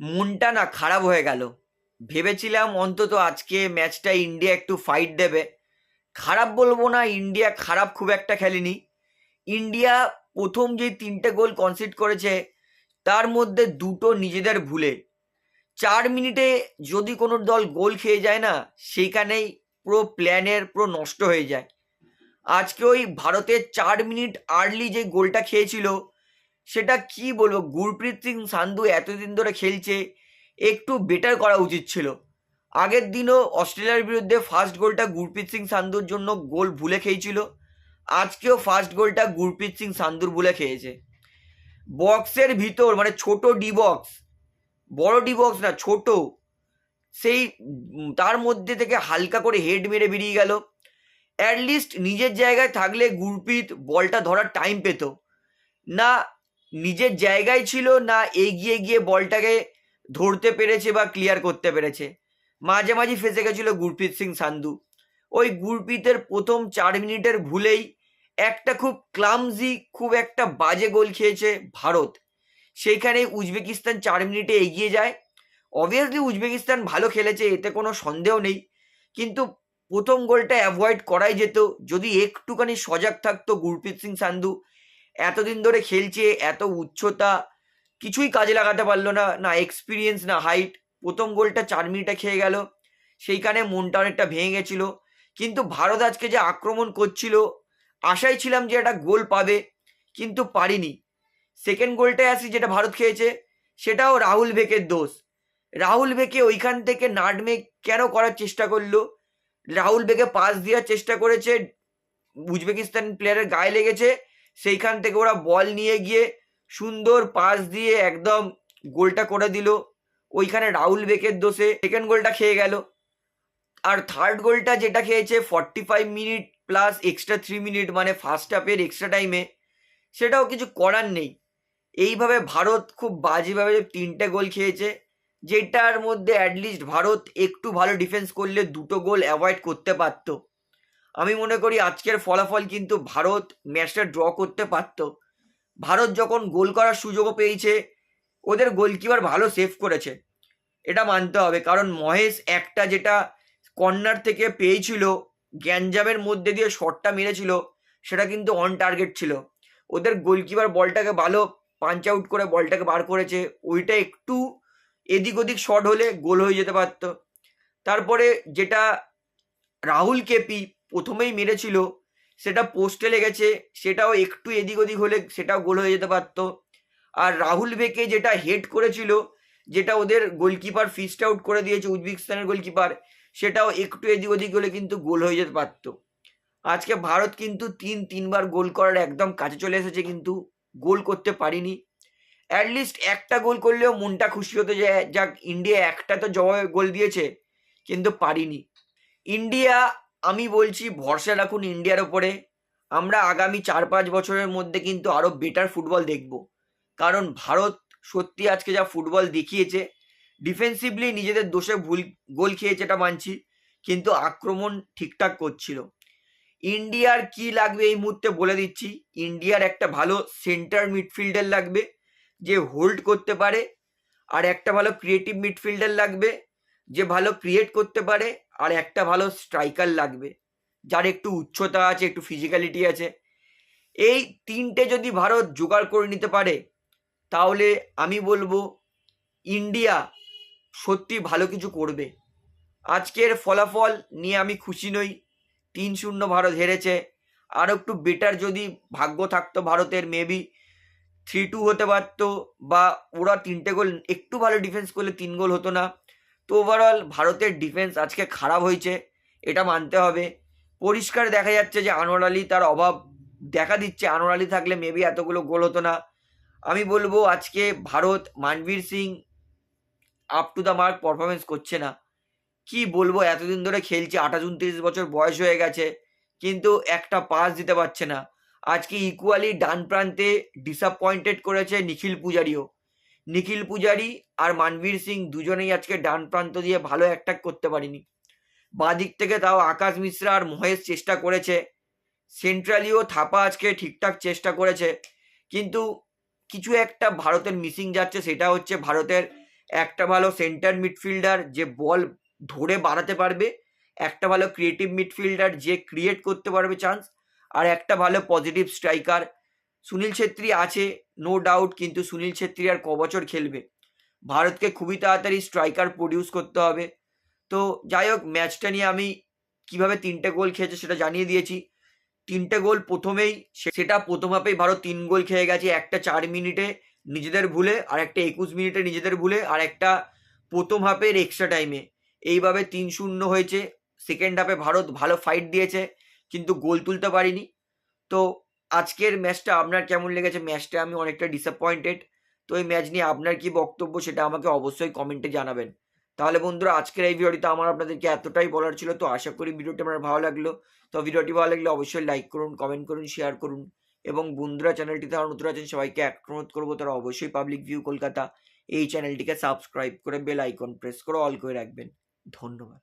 মনটা না খারাপ হয়ে গেল। ভেবেছিলাম অন্তত আজকে ম্যাচটা ইন্ডিয়া একটু ফাইট দেবে। খারাপ বলব না, ইন্ডিয়া খারাপ খুব একটা খেলেনি। ইন্ডিয়া প্রথম যে তিনটে গোল কনসিড করেছে, তার মধ্যে দুটো নিজেদের ভুলে। চার মিনিটে যদি কোনো দল গোল খেয়ে যায় না, সেইখানেই পুরো প্ল্যানের পুরো নষ্ট হয়ে যায়। আজকে ওই ভারতের চার মিনিট আর্লি যে গোলটা খেয়েছিল সেটা কি বলব? গুরপ্রীত সিং সান্ধু এতদিন ধরে খেলছে, একটু বেটার করা উচিত ছিল। আগের দিনও অস্ট্রেলিয়ার বিরুদ্ধে ফার্স্ট গোলটা গুরপ্রীত সিং সান্ধুর জন্য গোল ভুলে খেয়েছিল। আজকেও ফার্স্ট গোলটা গুরপ্রীত সিং সান্ধুর ভুলে খেয়েছে। বক্সের ভিতর মানে ছোট ডি বক্স বড় ডি বক্স না, ছোট, সেই তার মধ্যে থেকে হালকা করে হেড মেরে বেরিয়ে গেল। অ্যাটলিস্ট নিজের জায়গায় থাকলে গুরপ্রীত বলটা ধরার টাইম পেত। না নিজের জায়গায় ছিল না এগিয়ে গিয়ে বলটাকে ধরতে পেরেছে বা ক্লিয়ার করতে পেরেছে। মাঝে মাঝে ফেসে গেছিল গুরপ্রীত সিং সান্ধু। ওই গুরপ্রীতের প্রথম চার মিনিটের ভুলেই একটা খুব ক্লামজি খুব একটা বাজে গোল খেয়েছে ভারত। সেইখানে উজবেকিস্তান চার মিনিটে এগিয়ে যায়। অবভিয়াসলি উজবেকিস্তান ভালো খেলেছে, এতে কোনো সন্দেহ নেই। কিন্তু প্রথম গোলটা অ্যাভয়েড করাই যেত। যদি একটুখানি সজাগ থাকতো গুরপ্রীত সিং সান্ধু এতদিন ধরে খেলছে, এত উচ্চতা, কিছুই কাজে লাগাতে পারল না। না এক্সপিরিয়েন্স না হাইট প্রথম গোলটা চার মিনিটে খেয়ে গেল। সেইখানে মনটা অনেকটা ভেঙে গেছিল। কিন্তু ভারত আজকে যে আক্রমণ করছিল, আশাই ছিলাম যে একটা গোল পাবে, কিন্তু পারিনি। সেকেন্ড গোলটায় আসি যেটা ভারত খেয়েছে, সেটাও রাহুল বেকের দোষ। রাহুল ভেকে ওইখান থেকে নাটমে কেন করার চেষ্টা করল? রাহুল বেকে পাস দেওয়ার চেষ্টা করেছে, উজবেকিস্তান প্লেয়ারের গায়ে লেগেছে। সেইখান থেকে ওরা বল নিয়ে গিয়ে সুন্দর পাস দিয়ে একদম গোলটা করে দিল। ওইখানে রাহুল বেকের দোষে সেকেন্ড গোলটা খেয়ে গেল। আর থার্ড গোলটা যেটা খেয়েছে forty five minute plus extra three minute মানে ফার্স্ট হাফের এক্সট্রা টাইমে সেটাও কিছু করার নেই। এইভাবে ভারত খুব বাজেভাবে তিনটে গোল খেয়েছে, যেটার মধ্যে অ্যাটলিস্ট ভারত একটু ভালো ডিফেন্স করলে দুটো গোল অ্যাভয়েড করতে পারত। আমি মনে করি আজকের ফলাফল কিন্তু ভারত ম্যাচটা ড্র করতে পারত। ভারত যখন গোল করার সুযোগও পেয়েছে, ওদের গোলকিপার ভালো সেভ করেছে। এটা মানতে হবে, কারণ মহেশ একটা যেটা কর্নার থেকে পেয়েছিল, গ্যাঞ্জামের মধ্যে দিয়ে শটটা মেরেছিল, সেটা কিন্তু অন টার্গেট ছিল। ওদের গোলকিপার বলটাকে ভালো পাঞ্চ আউট করে বলটাকে বার করেছে, ওইটা একটু এদিক ওদিক শট হলে গোল হয়ে যেতে পারত। তারপরে যেটা রাহুল কেপি প্রথমেই মেরেছিল। সেটা পোস্টে লেগেছে, সেটাও একটু এদিক ওদিক হলে সেটাও গোল হয়ে যেতে পারতো। আর রাহুল বেকে যেটা হেড করেছিল, যেটা ওদের গোলকিপার ফিস্ট আউট করে দিয়েছে উজবেকিস্তানের গোলকিপার সেটাও একটু এদিক ওদিক হলে কিন্তু গোল হয়ে যেতে পারত। আজকে ভারত কিন্তু তিন, তিনবার গোল করার একদম কাছে চলে এসেছে কিন্তু গোল করতে পারিনি। অ্যাটলিস্ট একটা গোল করলেও মনটা খুশি হতো যে যাক ইন্ডিয়া একটা তো জবাবে গোল দিয়েছে, কিন্তু পারিনি। ইন্ডিয়া আমি বলছি ভরসা রাখুন ইন্ডিয়ার ওপরে। আমরা আগামী চার পাঁচ বছরের মধ্যে কিন্তু আরও বেটার ফুটবল দেখব। কারণ ভারত সত্যি আজকে যা ফুটবল দেখিয়েছে ডিফেন্সিভলি নিজেদের দোষে ভুল, গোল খেয়েছে এটা মানছি, কিন্তু আক্রমণ ঠিকঠাক করছিল। ইন্ডিয়ার কি লাগবে এই মুহূর্তে বলে দিচ্ছি ইন্ডিয়ার একটা ভালো সেন্টার মিডফিল্ডার লাগবে, যে হোল্ড করতে পারে, আর একটা ভালো ক্রিয়েটিভ মিডফিল্ডার লাগবে, যে ভালো ক্রিয়েট করতে পারে আর একটা ভালো স্ট্রাইকার লাগবে, যার একটু উচ্চতা আছে, একটু ফিজিক্যালিটি আছে। এই তিনটে যদি ভারত জোগাড় করে নিতে পারে, তাহলে আমি বলব ইন্ডিয়া সত্যি ভালো কিছু করবে। আজকের ফলাফল নিয়ে আমি খুশি নই, তিন শূন্য ভারত হেরেছে। আরও একটু বেটার যদি ভাগ্য থাকতো ভারতের মেবি থ্রি টু হতে পারতো, বা ওরা তিনটে গোল, একটু ভালো ডিফেন্স করলে তিন গোল হতো না। তো ওভারঅল ভারতের ডিফেন্স আজকে খারাপ হয়েছে, এটা মানতে হবে। পরিষ্কার দেখা যাচ্ছে যে আনোয়ার আলী তার অভাব দেখা দিচ্ছে। আনোয়ার আলী থাকলে মেবি এতগুলো গোল হতো না। আমি বলব আজকে Bharat Manveer Singh up to the mark performance করছে না। কি বলব, এতদিন ধরে খেলছে, আঠাশ উনত্রিশ বছর বয়স হয়ে গেছে, কিন্তু একটা পাস দিতে পারছে না। আজকে ইকুয়ালি ডান প্রান্তে ডিসঅ্যাপয়েন্টেড করেছে নিখিল পূজারিও। নিখিল পূজারি আর মানবীর সিং দুজনেই আজকে ডান প্রান্ত দিয়ে ভালো অ্যাটাক করতে পারিনি। বাঁ দিক থেকে তাও আকাশ মিশ্রা আর মহেশ চেষ্টা করেছে। সেন্ট্রালিও থাপা আজকে ঠিকঠাক চেষ্টা করেছে। কিন্তু কিছু একটা ভারতের মিসিং যাচ্ছে, সেটা হচ্ছে ভারতের একটা ভালো সেন্টার মিডফিল্ডার যে বল ধরে বাড়াতে পারবে, একটা ভালো ক্রিয়েটিভ মিডফিল্ডার যে ক্রিয়েট করতে পারবে চান্স আর একটা ভালো পজিটিভ স্ট্রাইকার সুনীল ছেত্রী আছে নো ডাউট কিন্তু সুনীল ছেত্রী আর ক বছর খেলবে। ভারতকে খুবই তাড়াতাড়ি স্ট্রাইকার প্রডিউস করতে হবে। তো যাই হোক ম্যাচটা নিয়ে আমি কীভাবে তিনটে গোল খেয়েছে সেটা জানিয়ে দিয়েছি। তিনটে গোল প্রথমেই, সেটা প্রথম হাফেই ভারত তিন গোল খেয়ে গেছে, একটা চার মিনিটে নিজেদের ভুলে আর একটা একুশ মিনিটে নিজেদের ভুলে আর একটা প্রথম হাফের এক্সট্রা টাইমে এইভাবে তিন শূন্য হয়েছে। সেকেন্ড হাফে ভারত ভালো ফাইট দিয়েছে, কিন্তু গোল তুলতে পারিনি। তো আজকের ম্যাচটা আপনার কেমন লেগেছে? ম্যাচটা আমি অনেকটা ডিসঅ্যাপয়েন্টেড তো এই ম্যাচ নিয়ে আপনার কি বক্তব্য সেটা আমাকে অবশ্যই কমেন্টে জানাবেন। তাহলে বন্ধুরা, আজকের এই ভিডিওটিতে আমার আপনাদেরকে এতটাই বলার ছিল, তো আশা করি ভিডিওটি আমার ভালো লাগল। তো ভিডিওটি ভালো লাগলে অবশ্যই লাইক করুন কমেন্ট করুন শেয়ার করুন। এবং বন্ধুরা, চ্যানেলটিতে আর নতুন আছেন, সবাইকে অনুরোধ করব, তারা অবশ্যই পাবলিক ভিউ কলকাতা এই চ্যানেলটিকে সাবস্ক্রাইব করে বেল আইকন প্রেস করে অল করে রাখবেন। ধন্যবাদ।